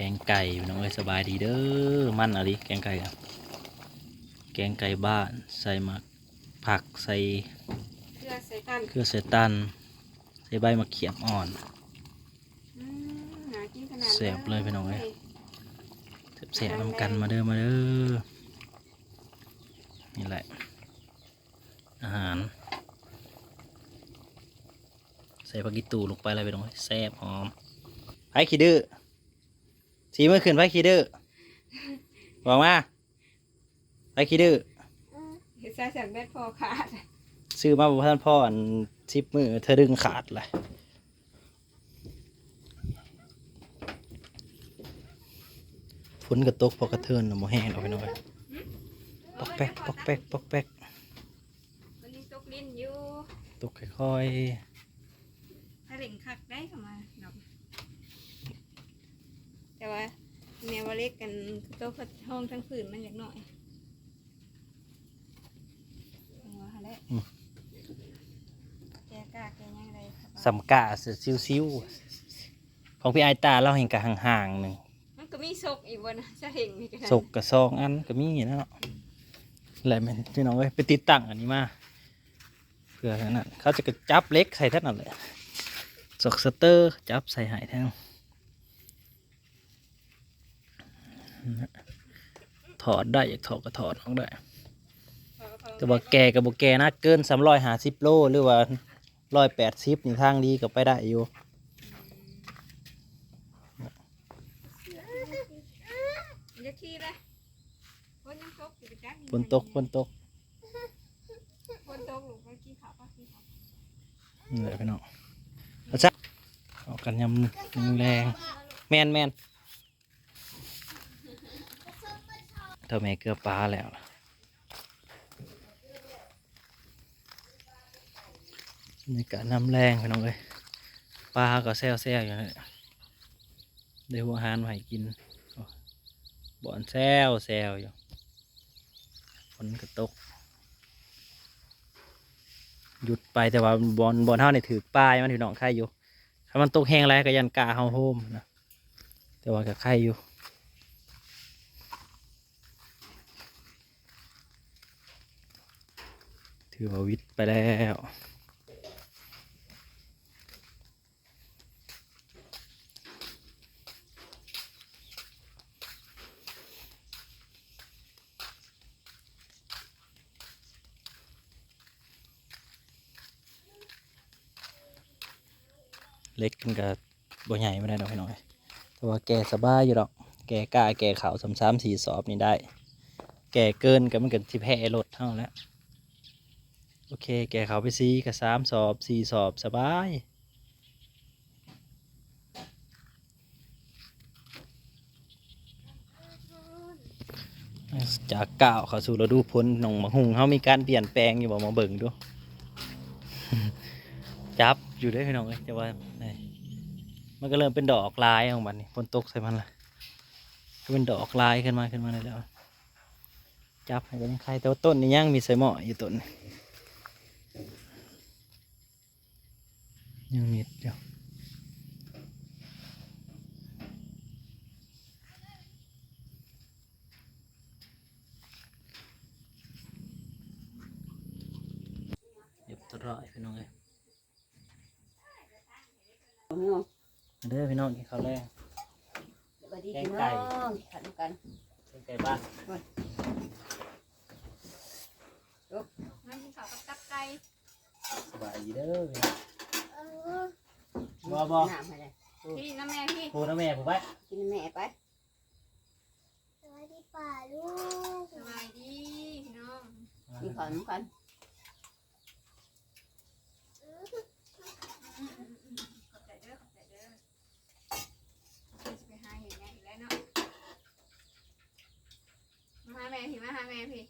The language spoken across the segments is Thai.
แกงไก่พี่น้องเอ้ยสบายดีเด้อมันอะไรแกงไก่อะแกงไก่บ้านใส่หมักผักใส่เพื่อใส่กันเครือเสตันใส่ใบมะเขียบอ่อนอืมหากินขนาดแซ่บเลยพี่น้องเอ้ยแสบๆนำกันมาเด้อมาเด้อนี่แหละ อาหาร ใส่ผักกีตูลงไปเลยพี่น้องเอ้ยแซ่บหอมไผ่ขี้ดื้อ สีมือขึ้นไผ่ขี้ดื้อบอกมาไผ่ขี้ดื้อเห็ดใส่แสงแบดพอขาดซื้อมาบอกท่านพ่ออันชิปมือเธอดึงขาดเลยฝนกระตกพอกระเทือนน่ะหมแห้งเอาไปหน่อยปอกแป๊กปอกแป๊กปอกแป๊กวันนี้ตกลิ้นอยู่ตกค่อยถ้าเล่งคักได้เข้ามาดอก แต่ว่าแนวว่าเล็กกันโต๊ะห้องทั้งผืนมันอย่างหน่อยเอาว่าหั่นแหละแกกล้าแกยังไงครับๆสำกะซิวซิวๆของพี่ไอายตาเราเห็นกะห่างๆหนึ่งมันก็มีศกอีกบนจะเห็นมีกันศกกับซองอันก็มีนะเนาะแหละแม่นพี่น้องเอ้ยไปติดตั้งอันนี้มาเพื่ออันนั้นเขาจะกระจับเล็กใส่ท่านนั่นแหละศกสเตอร์จับใส่ใหายแทง ถอดได้อยากถอดก็ถอดออกได้ แต่ว่าแกกับบแกนะเกินสามร้อยหาสิบโลหรือว่าร้อยแปดสิบนี่ทางดีก็ไปได้อยู่เดี๋ยวทีเลยฝนยังตกอยู่ไปจักฝนตกฝนตกฝนตกลูกไปกินข้าวปะกินข้าวนี่แหละพี่น้องเอาจ้ะเอากันยำแรงแมนแมน เท่าแม่เกลือปลาแล้ว นี่กะน้ำแรงพี่น้องเลยปลาก็แซวแซวอยู่นั่นหละได้หัวหารมาให้กินบ่อนแซวแซวอยู่ฝนก็ตก หยุดไปแต่ว่าบอลบอลเท่านี่ถือป้ายมันถือหนองไข่อยู่ถ้ามันตกแห้งแล้วก็ยันกาเฮาโฮมนะแต่ว่าก็ไข่อยู่ ถือว่าวิทย์ไปแล้วเล็กกันกับบ่ใหญ่ไม่ได้ดอกพี่น้อย แต่ว่าแกสบายอยู่ดอก แกกล้าแกขาวสามสามสี่สอบนี่ได้ แกเกินก็มันเก็ที่แพ้รถเท่าแล้ว โอเค แกเขาไปซีกับสามสอบสี่สอบสบายจากเก่าวเข้าสู่ฤดูพ้นหนองมะฮุงเขามีการเปลี่ยนแปลงอยู่บ่มาเบิ่งดูจับอยู่ได้พี่น้องเอ้ยแต่ว่านี่มันก็เริ่มเป็นดอกลายของมันนี่ฝนตกใส่มันละก็เป็นดอกลายขึ้นมาขึ้นมาเลยแล้วจับให้เป็นใครแต่ว่าต้นนี้ยังมีใส่หม้ออยู่ต้น ยังมีอยู่เรียบร้อยพี่น้องเลยมาเด้อพี่น้องกินข้าวแรงสวัสดีแกงพี่ไก่น้องขันกันเป็นไก่บ้านมากินข้าวกับตับไก่สบายดีเด้อพี่น้อง บ่บ่น้ำให้เลยพี่น้ำแม่พี่โทรนะแม่ผมไปกินแม่ไปสวัสดีป่าลูกสบายดีพี่น้องกินข้าวน้ำกันขอบใจเด้อขอบใจเด้อจะไปหาเห็นไงอีกแล้วเนาะมาหาแม่พี่มาหาแม่พี่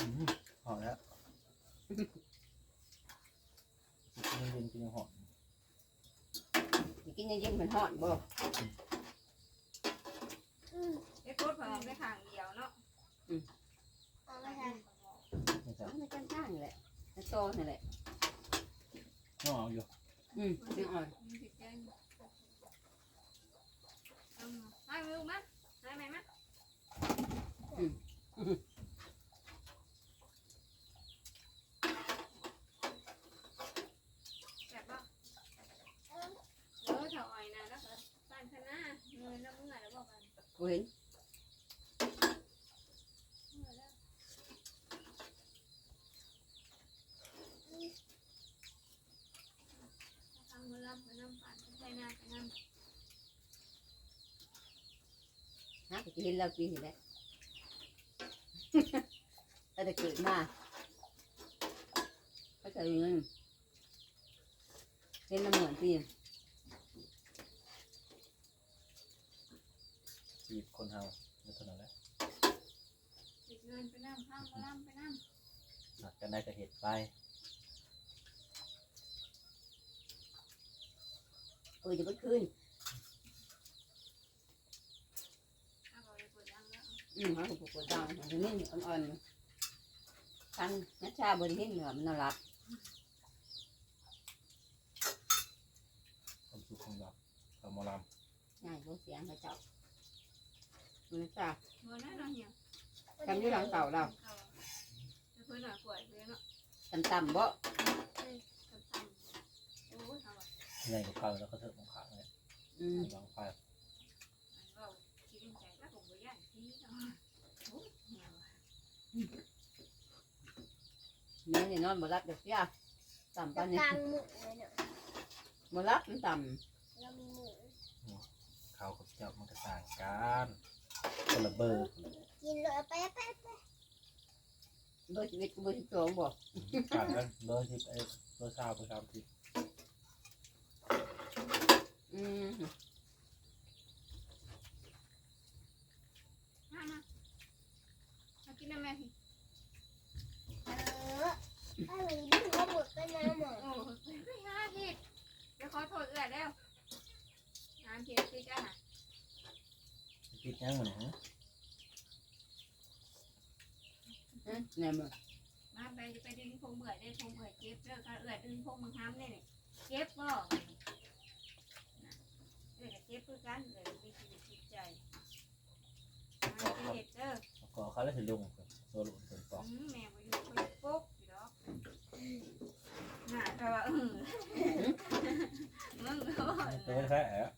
อืมหอมแล้ว ยังเย็นกินยังหอมสิกินเย็นๆเหมือนหอดบ่ไอ้โคตรพอได้ทางเดียวเนาะเอามาค่ะนี่จ้ะไม่กันข้างนี่แหละแล้วโตนี่แหละหอมอยู่อืมไม่อ่อน มีผิดแกง เอามาให้ลูกมาให้ไหมมาแบบว่าเออถอยนะแล้วก็บ้านข้างหน้าเงินแล้วเมื่อแล้วบอกกัน กูเห็น เมื่อแล้วทำมือรั บมือน้ำปั่นใช้น้ำไปน้ำฮะกูเห็นแล้วปีนี่แหละตั้งแต่เกิดมาเขาจะเงินเห็นน้ำเหมือนปีชีวิตคนเฮาไม่เท่านั้นแหละติดเงินไปน้ำข้ามมาล่ำไปน้หนักกันได้ก็เหตุไป เออจะไปคืนำเอาไปเปิดดังแล้วอืมเขาก็ปวดดังมันจะนิ่มอ่อนๆคันนัชชาบริเห็นเหนือมันน่ารักความสุขของเราเราหมอลง่ายกว่าเสียงเขาเจ้ามันนัชชาเมื่อนั้นเราเหี่ยวทำอยู่หลังเต่าเราจะเพื่อนหน่อยป่วยเลยเนาะต่ำๆบ่กับตันโอ้ยทำไมำ ใหญ่กว่าเขาแล้วก็เถิดของขาเลยอืมวางไฟเราคิดในใจแล้วผมก็ย่านที่เนาะโอ้ยเหี่ยวแม่นี่นอนบ่รับเด็กยาต่ำปานนี้กลางหมูเลยเนาะบ่รับมันต่เรามีหมูเขากับเจ้ามันก็ต่างกันคนละเบอร์กินเลยเอาไปไปไปำเบอร์ชีวิตกูเบอร์ที่สองบ่ต่างกันเบอร์สิบเอ็ดเบอร์สามเบอร์สามสิบ อืมมามามากินน้ำแม่สิเออไอ้วันนี้เขาหมดไปน้ำหมดโอ้ยไม่ห้าผิดเดี๋ยวขอโทษเอื้อแล้วน้ำเพียติดอะคิดยังเหมือนกันฮะแน่มึงมาไปจะไปดึงพงเบื่อได้พงเบื่อเจ็บเด้อค่ะเอื้อดึงพงมึงห้ามได้เนี่ยเจ็บบ่ เอื้อเจ็บเพื่อกันเอื้อมีชีวิตจิตใจมาเจ็บเด้อแล้วก็เขาเลยถึงลงตัวหลุดตัวปอกอืมแม่บ่อยู่คนปุ๊กอยู่ดอกน่าแต่ว่าเออมึงก็บ่ตัวแค่แอะ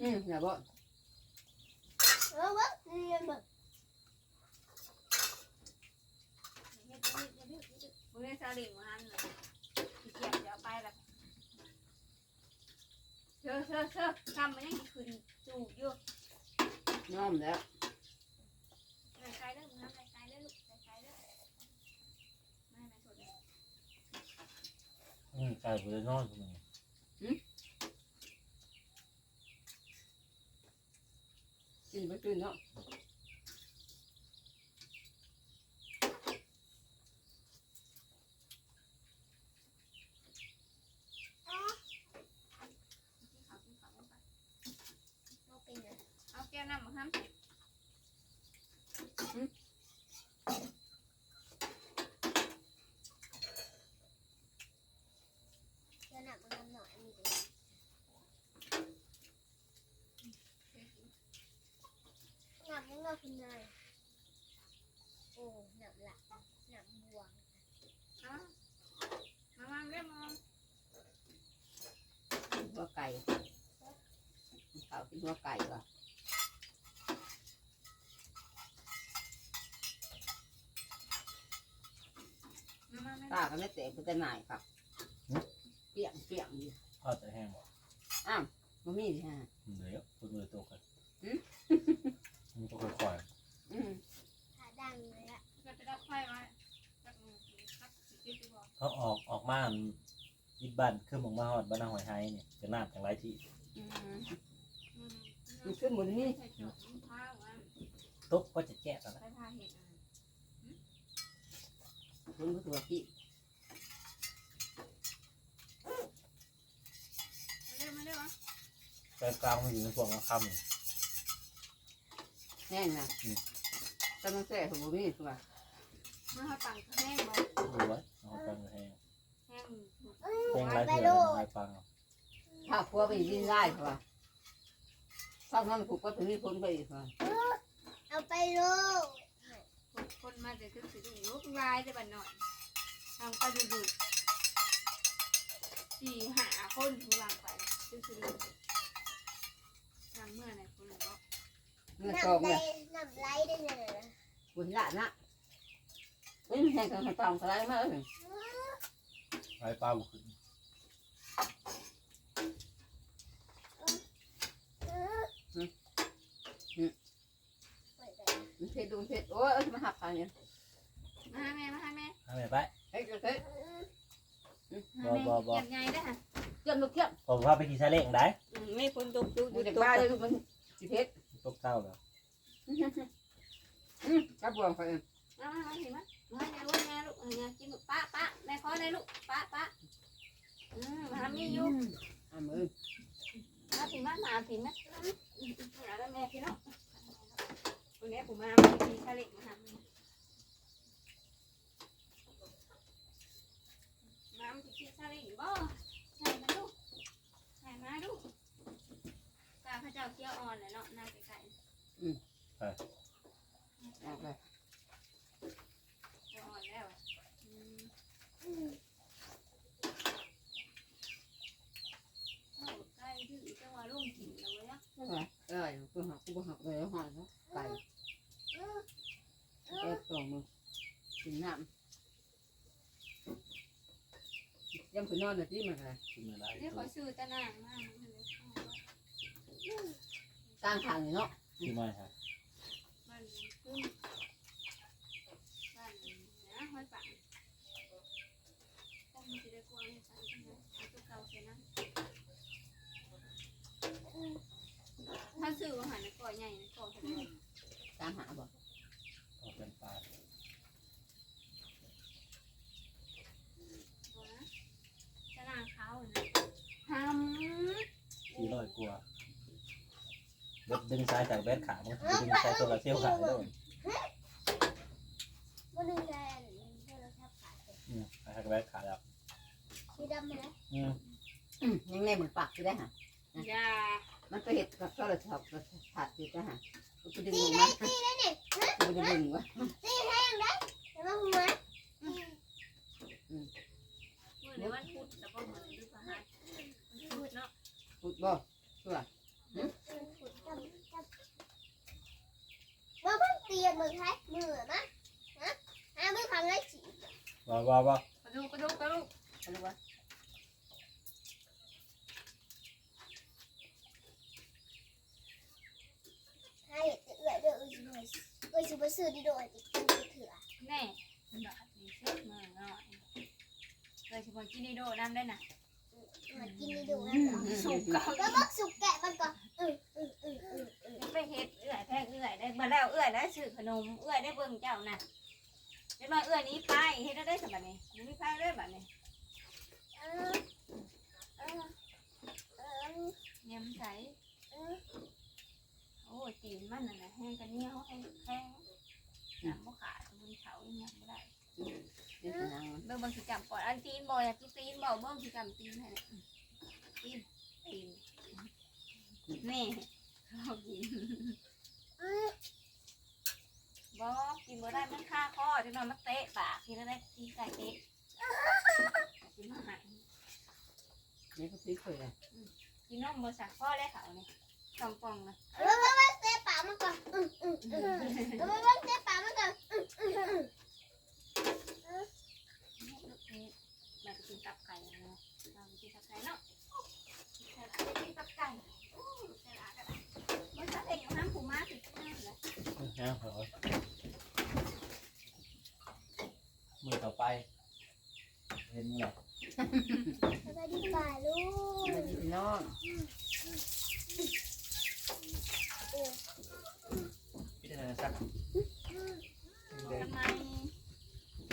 อืมอย่าบ่เออวะเรียนแบบเฮ็ดเฮ็ดเฮ็ดเฮ็ดเฮ็ดมึงได้ซาเล้งมาหันน่ะขี้เกียจจะเอาไปละ เชอะเชอะเชอะทำมันยังขึ้นจูบอยู่น้อมแล้วไกลๆเด้อมึงทำไกลๆเด้อลูกไกลๆเด้อไม่ไม่สนเลยอืมไก่บุรีนอนคนหนึ่งกินไปกินเนาะ ที่เขาที่เขาลงไป เอาเป็นอะ เอาแก้วน้ำมาห้าม จะ หนักมันทำหน่อยมีแต่หนักยังไงคุณนายโอ้หนักหลักหนักบวงเอามามาเรียกมาหัวไก่เขากินหัวไก่ว่ะมามามาตาก็ไม่แตกก็จะหน่ายครับ เปียงเปียงอยู่ทอดแต่แห้งบ่บ่มีสิฮะเหนื่อยตัวมือตัวกันหืมมันก็ค่อยอืมขาดังเลยอะก็จะรับไฟไว้สักหนึ่งสักสิบสิบบอกๆเขาออกออกมายิบบ้านขึ้นมองมาฮอดบ้านนาหอยไฮเนี่ยจะน้ำจังไรที่อืมอืมมันขึ้นบนนี้ใส่จอบข้าวอะตุ๊บก็จะแจ๊ะแล้วนะใส่ผ้าเห็ดอะบนตัวพี่ มาเร็วมาเร็วอะ ใจกลางมันอยู่ในพวกมะค่ำนี่แห้งนะกำลังแซ่ของบ่มีตัวเมื่อเขาปั่นแห้งบอกดูไว้เอาไปแห้งแห้งแห้งไรเถื่อนเอาไปฟังเอาถ้าพัวไปดินได้เพราะว่าไฟข้างนั้นผูกก็ถึงนี่พ้นไปอีกค่ะเอาไปโลกคนมาแต่คือสิลูกลายได้บัดหน่อยทำก็ดูดูสี่หาคนทุลังไปคือสิลูก ทำเมื่อไหร่คนบอกเมื่อน้สองำไหลเลยน้ำไหลได้เลยนะบุญละนะเฮ้ยแห้งกันตองกระไรมาเลยไปปลาบุกขึ้นมันเผ็ดดูเผ็ดโอ้ยมาหักกันเนี่ยมาหาแม่มาหาแม่เอาไปไปเฮ้ยเฮ้ยหาแม่เก็บไงได้ฮะเกี่ยมลูกเกี่ยมผมว่าไปขี่ซาเล้งได้ ไม่พ้นตกดูดูเด็กบ้าเลยมันสิเผ็ดตกเต้าแล้วอืมกระบวงไปมามาเห็นไหมมาให้ลูกแม่ลูกเออกินป้าป้าแม่ขอได้ลูกป้าป้าอืมมาทำนี่อยู่อ่ามือมาถึงมามาถึงนะหาแล้วแม่พี่น้องวันนี้ผมมาไม่มีทะเลมาทำน้ำที่กินทะเลบ่ใช่มาลูกใช่มาลูกตาพระ เจ้าเกี้ยวอ่อนเลยเนาะหน้าไก่เอาไปเกี้ยวอ่อนแล้วไก่ดื้อจังหวะลุ่มกินแล้วเว้ยเออเออกูหักกูหักเลยหอยนะไก่เออสองมือกินน้ำยังไปนอนเลยที่มันอะไรกินอะไรนี่เขาซื้อตะนางมา กกลางทางเนาะกินไม่ครับมันขึ้นบ้านนะห้อยปังต้องมีจะได้กลัวในสารใช่ไหมเอาตัวเก่าใส่นั้นถ้าซื้ออาหารก่อใหญ่ก่อใหญ่ตามหาบ่ออกเป็นปลาตะนางเขานะทำสี่ร้อยกว่าเบ็ดดึงสายจากเบ็ดขามันดึงสายโซลาร์เซลล์ขาได้ด้วยวันหนึ่งแลนโทรศัพท์ขาดอืมสายจากเบ็ดขาแล้วสีดำไหมนะอืมยังไงมันปากอยู่ได้ฮะยามันไปเห็ดกับโทรศัพท์กับผัดอยู่ได้ฮะกูดึงสีลงได้มาสีได้เนี่ยกูจะดึงวะ สีแห้งได้เห็นไหมคุณแม่ เมื่อในวันพุธแต่ก็เหมือนดูพหัสพุธเนาะ พูดบ่ ว่า เพิ่งเตรียมมือใช้มือมะฮะหามือพังไอ้ฉีว่าว่าว่ากระดูกกระดูกกระดูกอะไรวะให้เอื่อยเด้อเอ้ยสิบ่เอ้ยสิบ่ซื้อดีโดยจิกินเถื่อแน่ดอกสีเซ็ตมือหน่อยเลยเฉพาะกินดีโดน้ำได้น่ะ มากินดีโดนั่นเหรอสุกก็แล้วบักสุกแกะมันก่ ขนมเอื้อยได้เบิ่งเจ้าน่ะเดี๋ยวมาเอื้อยนี้ไปเฮ็ดได้สบัดนี้มีไปได้บัดนี้เออเออเออเยี่ยมใสโอ้ตีนมันน่ะนะแห้งกันเหนียวแห้งแข็งน้ำบ่ขาดมันเขาอีหยังบ่ได้เดี๋ยวจะนั่งบิ่งบิ่งสิจำก่อนอันตีนบ่อยากกินตีนบ่เบิ่งสิจำตีนให้น่ะตีนตีนนี่เขากิน เออ บ่กินบ่ได้มันคาคอจังหน่อยมันเตะปากกินแล้วได้ตีนไก่เตะกินมาหายนี่ก็ซื้อเคยเลยกินนมบ่สักพ่อได้เขาเนี่สองปองนะเออมาเตะปากมันก่อนอืออืออือเออมาเตะปากมันก่อนอืออืออือลูกนี้มาไปกินตับไก่นะเราไปกินตับไก่เนาะกินตับไก่โอ้ใช่ละก็ได้บ่สักเองน้ำผูมาสิน้ำเลยนะเหร ต่อไป เห็นไหม สวัสดีป่าลูก พี่น้อง